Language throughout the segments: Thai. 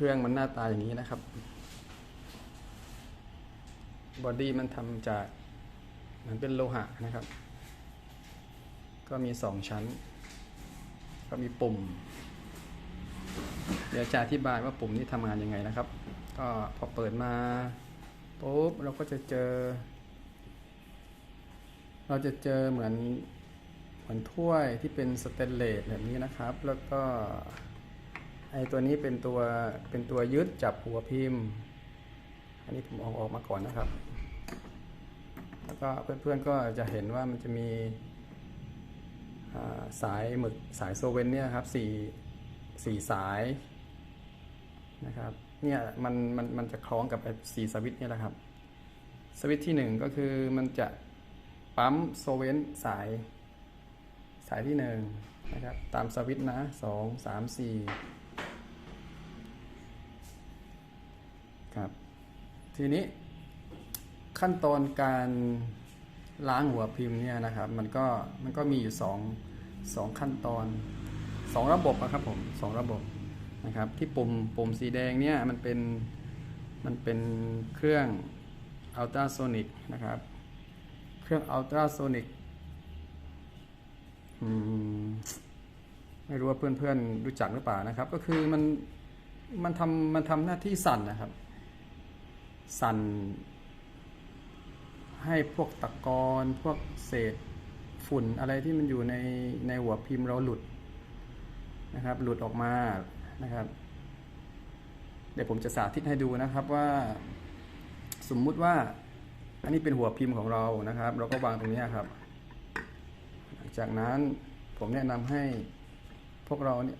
รื่องมันหน้าตาอย่างนี้นะครับบอดี้มันทำจากเหมือนเป็นโลหะนะครับ ก็มีสองชั้น ก็มีปุ่ม เดี๋ยวจะอธิบายว่าปุ่มนี้ทำงานยังไงนะครับ ก็พอเปิดมาปุ๊บเราก็จะเจอ เราจะเจอเหมือนเหมือนถ้วยที่เป็นสเตนเลสแบบนี้นะครับ แล้วก็ ไอตัวนี้เป็นตัวเป็นตัวยึดจับหัวพิมพ์ อันนี้ผมเอาออกมาก่อนนะครับ แล้วก็เพื่อนๆก็จะเห็นว่ามันจะมีาสายหมึกสายโซเวนเนี่ยครับสี่สี่สายนะครับเนี่ยมันมันมันจะคล้องกับสี่สวิตช์เนี่ยแหละครับ สวิตช์ที่หนึ่งก็คือมันจะปั๊มโซเวนสายสายที่หนึ่งนะครับตามสวิตช์นะสองสามสี่ ครับ ทีนี้ขั้นตอนการล้างหัวพิมพ์เนี่ยนะครับ มันก็มันก็มีอยู่สองสองขั้นตอนสองระบบอะครับผมสองระบบนะครับ ที่ปุ่มปุ่มสีแดงเนี่ยมันเป็นมันเป็นเครื่องอัลตราโซนิกนะครับ เครื่องอัลตราโซนิกไม่รู้ว่าเพื่อนๆรู้จักหรือเปล่านะครับ ก็คือมันมันทำมันทำหน้าที่สั่นนะครับ สั่น ให้พวกตะกอนพวกเศษฝุ่นอะไรที่มันอยู่ในในหัวพิมพ์เราหลุดนะครับ หลุดออกมานะครับ เดี๋ยวผมจะสาธิตให้ดูนะครับว่า สมมุติว่า อันนี้เป็นหัวพิมพ์ของเรานะครับ เราก็วางตรงนี้ครับ จากนั้นผมแนะนำให้พวกเราเนี่ย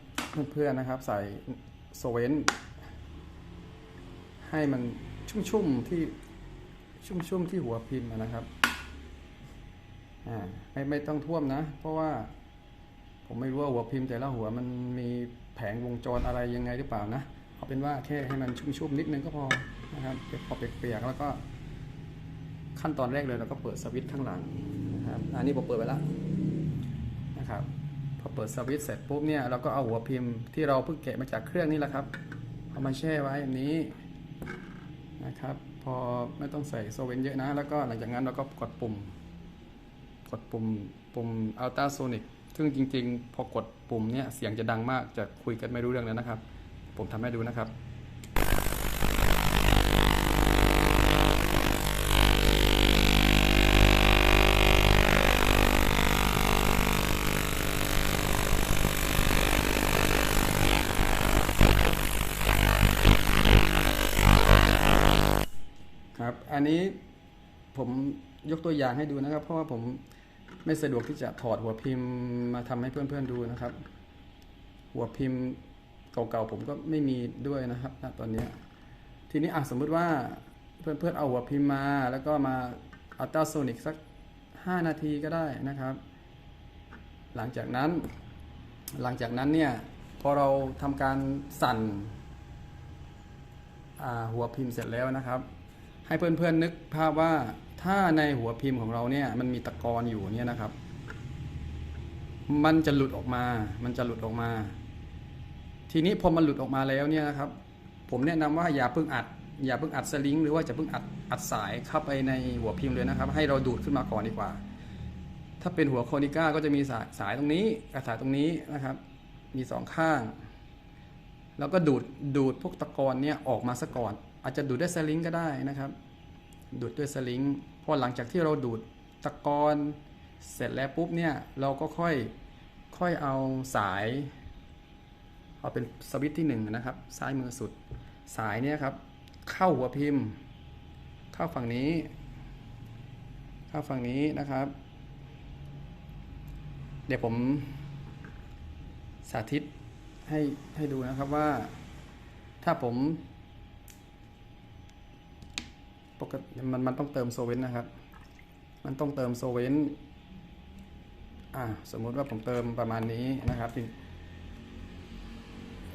เพื่อนๆนะครับ ใส่โซเวนให้มัน ชุ่มๆที่ชุ่มๆที่หัวพิมพ์นะครับอ่าไม่ไม่ต้องท่วมนะ เพราะว่าผมไม่รู้ว่าหัวพิมพ์แต่ละหัวมันมีแผงวงจรอะไรยังไงหรือเปล่านะเอาเป็นว่าแค่ให้มันชุ่มๆนิดนึงก็พอนะครับพอเปียกๆแล้วก็ ขั้นตอนแรกเลยเราก็เปิดสวิตช์ข้างหลังนะครับอันนี้ผมเปิดไปแล้วนะครับพอเปิดสวิตช์เสร็จปุ๊บเนี่ยเราก็เอาหัวพิมพ์ที่เราเพิ่งแกะมาจากเครื่องนี่แหละครับเอามาแช่ไว้อย่างนี้ นะครับ พอไม่ต้องใส่โซเวนเยอะนะ แล้วก็หลังจากนั้นเราก็กดปุ่ม กดปุ่มปุ่มอัลตราโซนิกซึ่งจริง ๆ พอกดปุ่มเนี่ยเสียงจะดังมากจะคุยกันไม่รู้เรื่องแล้วนะครับ ผมทำให้ดูนะครับ อันนี้ผมยกตัวอย่างให้ดูนะครับ เพราะว่าผมไม่สะดวกที่จะถอดหัวพิมพ์มาทำให้เพื่อนๆดูนะครับ หัวพิมพ์เก่าๆผมก็ไม่มีด้วยนะครับณตอนเนี้ ทีนี้อะสมมุติว่าเพื่อนๆเอาหัวพิมพ์มา แล้วก็มาอัลตราโซนิกสัก 5 นาทีก็ได้นะครับ หลังจากนั้น หลังจากนั้นเนี่ยพอเราทำการสั่นหัวพิมพ์เสร็จแล้วนะครับ ให้เพื่อนๆนึกภาพว่าถ้าในหัวพิมพ์ของเราเนี่ยมันมีตะกอนอยู่เนี่ยนะครับ มันจะหลุดออกมา มันจะหลุดออกมา ทีนี้พอมันหลุดออกมาแล้วเนี่ยนะครับ ผมแนะนำว่าอย่าเพิ่งอัด อย่าเพิ่งอัดสลิงหรือว่าจะเพิ่งอัดอัดสายเข้าไปในหัวพิมพ์เลยนะครับ ให้เราดูดขึ้นมาก่อนดีกว่า ถ้าเป็นหัวโคนิก้าก็จะมีสายสายตรงนี้กับสายตรงนี้นะครับ มีสองข้าง แล้วก็ดูดดูดพวกตะกอนเนี่ยออกมาซะก่อน อาจจะดูดด้วยสลิงก็ได้นะครับ ดูดด้วยสลิงพอหลังจากที่เราดูดตะกอนเสร็จแล้วปุ๊บเนี่ยเราก็ค่อยค่อยเอาสายเอาเป็นสวิตที่หนึ่งนะครับ ซ้ายมือสุดสายเนี่ยครับ เข้าหัวพิมพ์ เข้าฝั่งนี้ เข้าฝั่งนี้นะครับ เดี๋ยวผมสาธิต ให้ให้ดูนะครับว่า ถ้าผมปกติมันมันต้องเติมโซเวนนะครับ มันต้องเติมโซเวนอ่าสมมุติว่าผมเติมประมาณนี้นะครับ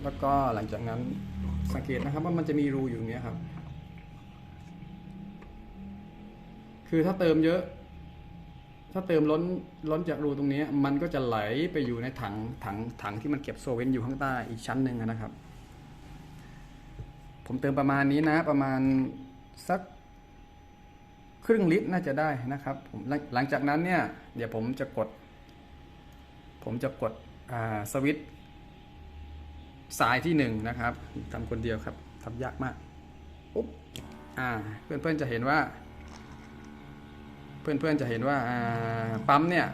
แล้วก็หลังจากนั้นสังเกตนะครับว่ามันจะมีรูอยู่อย่างเงี้ยครับ คือถ้าเติมเยอะ ถ้าเติมล้นล้นจากรูตรงนี้ มันก็จะไหลไปอยู่ในถังถังถังที่มันเก็บโซเวนอยู่ข้างใต้อีกชั้นหนึ่งนะครับ ผมเติมประมาณนี้นะ ประมาณสักครึ่งลิตรน่าจะได้นะครับผมหลังจากนั้นเนี่ย เดี๋ยวผมจะกด ผมจะกดสวิตสายที่หนึ่งนะครับทำคนเดียวครับทำยากมากปุ๊บอ่าเพื่อนๆจะเห็นว่า เพื่อนๆจะเห็นว่าปั๊มเนี่ย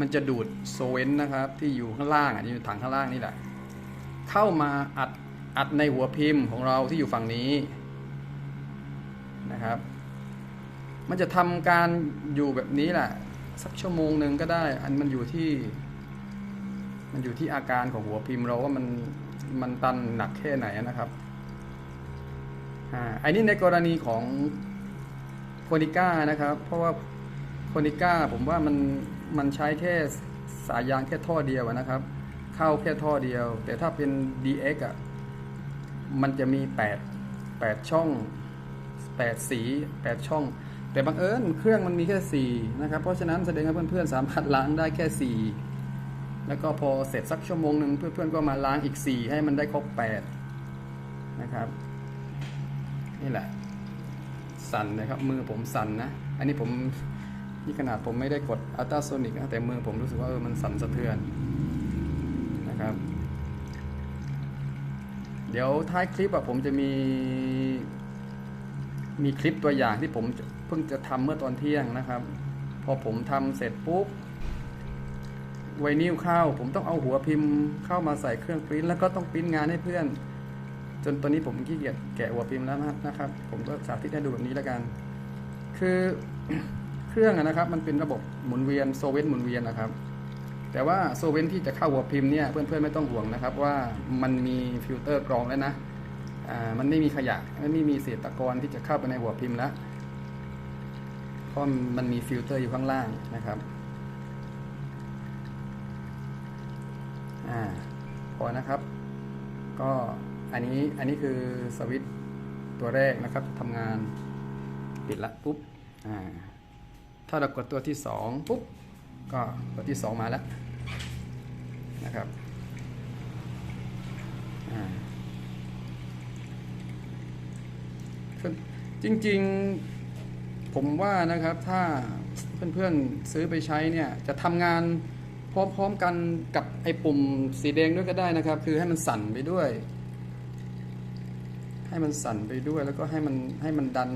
มันจะดูดโซเวนนะครับที่อยู่ข้างล่างอะที่อยู่ถังข้างล่างนี่แหละ เข้ามาอัดอัดในหัวพิมพ์ของเราที่อยู่ฝั่งนี้นะครับ มันจะทำการอยู่แบบนี้แหละสักชั่วโมงหนึ่งก็ได้ อันมันอยู่ที่ มันอยู่ที่อาการของหัวพิมพ์เราว่ามันมันตันหนักแค่ไหนนะครับอ่าอันนี้ในกรณีของ โคนิก้านะครับ เพราะว่าโคนิก้าผมว่ามันมันใช้แค่สายยางแค่ท่อเดียวนะครับ เข้าแค่ท่อเดียว แต่ถ้าเป็น DX อะมันจะมี 8 8 ช่อง 8 สี 8 ช่อง แต่บังเอิญเครื่องมันมีแค่ 4 นะครับ เพราะฉะนั้นแสดงว่าเพื่อนๆสามารถล้างได้แค่ 4 แล้วก็พอเสร็จสักชั่วโมงหนึ่งเพื่อนๆก็มาล้างอีก 4 ให้มันได้ครบ 8 นะครับ นี่แหละ สั่นนะครับ มือผมสั่นนะ อันนี้ผมนี่ขนาดผมไม่ได้กดอัลตราโซนิกนะแต่มือผมรู้สึกว่าเออมันสั่นสะเทือนนะครับ เดี๋ยวท้ายคลิปอะผมจะมี มีคลิปตัวอย่างที่ผมเพิ่งจะทำเมื่อตอนเที่ยงนะครับ พอผมทำเสร็จปุ๊บไวนิลเข้า ผมต้องเอาหัวพิมพ์เข้ามาใส่เครื่องปริ้น แล้วก็ต้องปริ้นงานให้เพื่อน จนตอนนี้ผมขี้เกียจแกะหัวพิมพ์แล้วนะครับ ผมก็สาธิตให้ดูแบบนี้แล้วกัน คือเครื่องนะครับ มันเป็นระบบหมุนเวียนโซเวนหมุนเวียนนะครับ แต่ว่าโซเวนที่จะเข้าหัวพิมพ์เนี่ยเพื่อนๆไม่ต้องห่วงนะครับ ว่ามันมีฟิลเตอร์กรองแล้วนะมันไม่มีขยะไม่มีเศษตะกอนที่จะเข้าไปในหัวพิมพ์แล้วเพราะมันมีฟิลเตอร์อยู่ข้างล่างนะครับอ่าพอนะครับ ก็ อันนี้อันนี้คือสวิตตัวแรกนะครับทำงานปิดละปุ๊บอ่าถ้าเรากดตัวที่สองปุ๊บก็ตัวที่สองมาแล้วนะครับจริงๆผมว่านะครับถ้าเพื่อนๆซื้อไปใช้เนี่ยจะทำงานพร้อมๆกันกับไอ้ปุ่มสีแดงด้วยก็ได้นะครับ คือให้มันสั่นไปด้วย ให้มันสั่นไปด้วย แล้วก็ให้มันให้มันดัน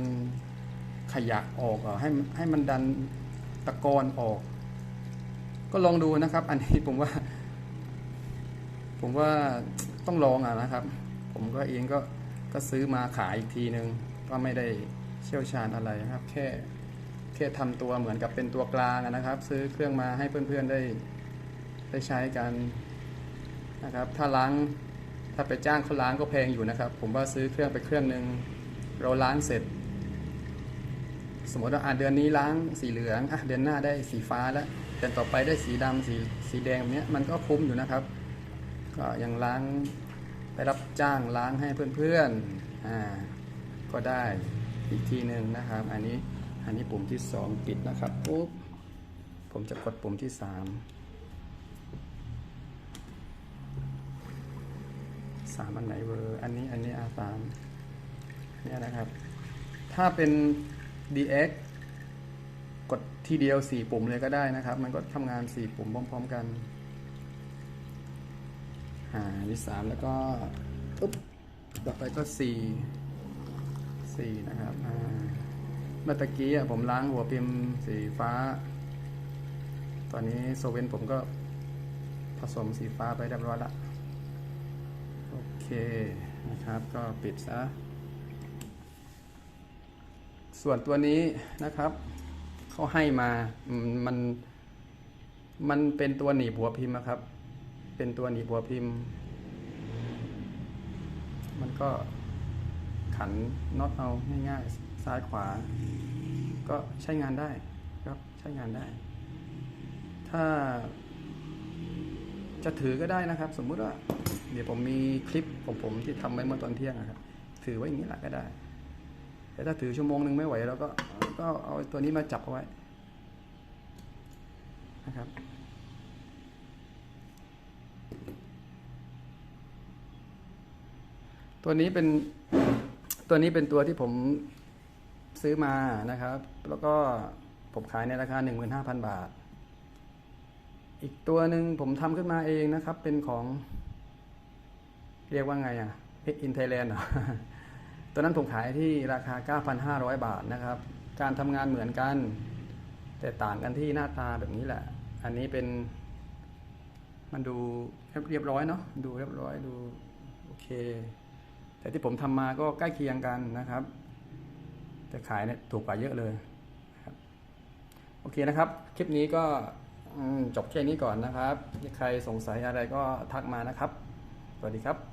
ขยะออกอะให้ให้มันดันตะกอนออก ก็ลองดูนะครับ อันนี้ผมว่า ผมว่าต้องลองอะนะครับ ผมก็เองก็ก็ซื้อมาขายอีกทีนึง ก็ไม่ได้เชี่ยวชาญอะไรนะครับ แค่แค่ทำตัวเหมือนกับเป็นตัวกลางนะครับ ซื้อเครื่องมาให้เพื่อนๆได้ได้ใช้กันนะครับ ถ้าล้าง ถ้าไปจ้างเขาล้างก็แพงอยู่นะครับ ผมว่าซื้อเครื่องไปเครื่องหนึ่งเราล้างเสร็จ สมมติว่าอะเดือนนี้ล้างสีเหลืองอะเดือนหน้าได้สีฟ้าแล้วเดือนต่อไปได้สีดำสีสีแดงเนี้ยมันก็คุ้มอยู่นะครับ ก็ยังล้างไปรับจ้างล้างให้เพื่อนๆอ่าก็ได้อีกทีหนึ่งนะครับ อันนี้อันนี้ปุ่มที่ 2 ปิดนะครับปุ๊บผมจะกดปุ่มที่ 3 สามอันไหนเวอร์ อันนี้อันนี้อาสามเนี่ยนะครับ ถ้าเป็น DX กดทีเดียว 4 ปุ่มเลยก็ได้นะครับ มันก็ทำงาน 4 ปุ่มพร้อม ๆ กันอ่านี่3แล้วก็ปุ๊บต่อไปก็4 4นะครับเมื่อตะกี้ผมล้างหัวพิมพ์สีฟ้า ตอนนี้โซเวนผมก็ผสมสีฟ้าไปเรียบร้อยละ นะครับ ก็ปิดซะ ส่วนตัวนี้นะครับ เขาให้มามมัน มันเป็นตัวหนีบหัวพิมพ์นะครับ เป็นตัวหนีบหัวพิมพ์ มันก็ขันน็อตเอาง่ายๆ ซ้ายขวา ก็ใช้งานได้ครับ ใช้งานได้ ถ้าจะถือก็ได้นะครับ สมมุติว่า เดี๋ยวผมมีคลิปของผมที่ทำไว้เมื่อตอนเที่ยงนะครับ ถือไว้อย่างนี้แหละก็ได้ แต่ถ้าถือชั่วโมงหนึ่งไม่ไหวเราก็ก็เอาตัวนี้มาจับเอาไว้นะครับตัวนี้เป็นตัวนี้เป็นตัวที่ผมซื้อมานะครับ แล้วก็ผมขายในราคา 15,000 บาท อีกตัวหนึ่งผมทำขึ้นมาเองนะครับ เป็นของ เรียกว่าไงอะอินเทเลนเหรอตัวนั้นผมขายที่ราคา 9,500 บาทนะครับ การทำงานเหมือนกัน แต่ต่างกันที่หน้าตาแบบนี้แหละ อันนี้เป็น มันดูเรียบร้อยเนาะดูเรียบร้อยดูโอเค แต่ที่ผมทำมาก็ใกล้เคียงกันนะครับ แต่ขายเนี่ยถูกกว่าเยอะเลยโอเคนะครับ คลิปนี้ก็จบแค่นี้ก่อนนะครับ ใครสงสัยอะไรก็ทักมานะครับ สวัสดีครับ